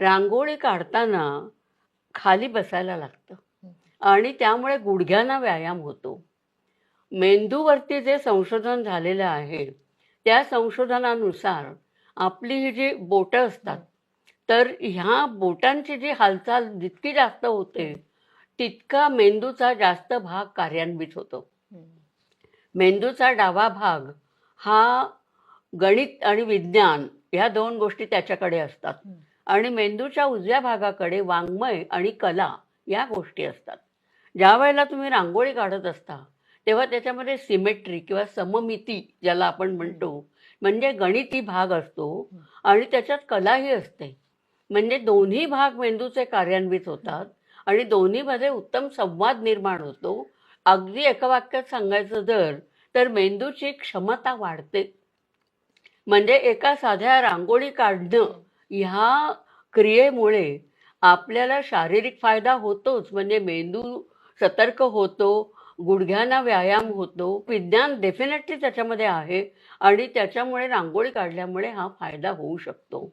रांगोळी काढताना खाली बसायला लागतं. आणि त्यामुळे गुडघ्यांना व्यायाम होतो. मेंदूवरती जे संशोधन झालेलं आहे त्या संशोधनानुसार आपली ही जी बोटं असतात तर ह्या बोटांची जी हालचाल जितकी जास्त होते तितका मेंदूचा जास्त भाग कार्यान्वित होतो. मेंदूचा डावा भाग हा गणित आणि विज्ञान ह्या दोन गोष्टी त्याच्याकडे असतात. आणि मेंदूच्या उजव्या भागाकडे वाङ्मय आणि कला या गोष्टी असतात. ज्या वेळेला तुम्ही रांगोळी काढत असता तेव्हा त्याच्यामध्ये सिमेट्री किंवा सममिती ज्याला आपण म्हणतो म्हणजे गणिती भाग असतो आणि त्याच्यात कलाही असते. म्हणजे दोन्ही भाग मेंदूचे कार्यान्वित होतात आणि दोन्हीमध्ये उत्तम संवाद निर्माण होतो. अगदी एका वाक्यात सांगायचं जर तर मेंदूची क्षमता वाढते. म्हणजे एका साध्या रांगोळी काढणं ह्या क्रियेमुळे आपल्याला शारीरिक फायदा होतोच. म्हणजे मेंदू सतर्क होतो गुडघ्यांना व्यायाम होतो विज्ञान डेफिनेटली त्याच्यामध्ये आहे आणि त्याच्यामुळे रांगोळी काढल्यामुळे हा फायदा होऊ शकतो.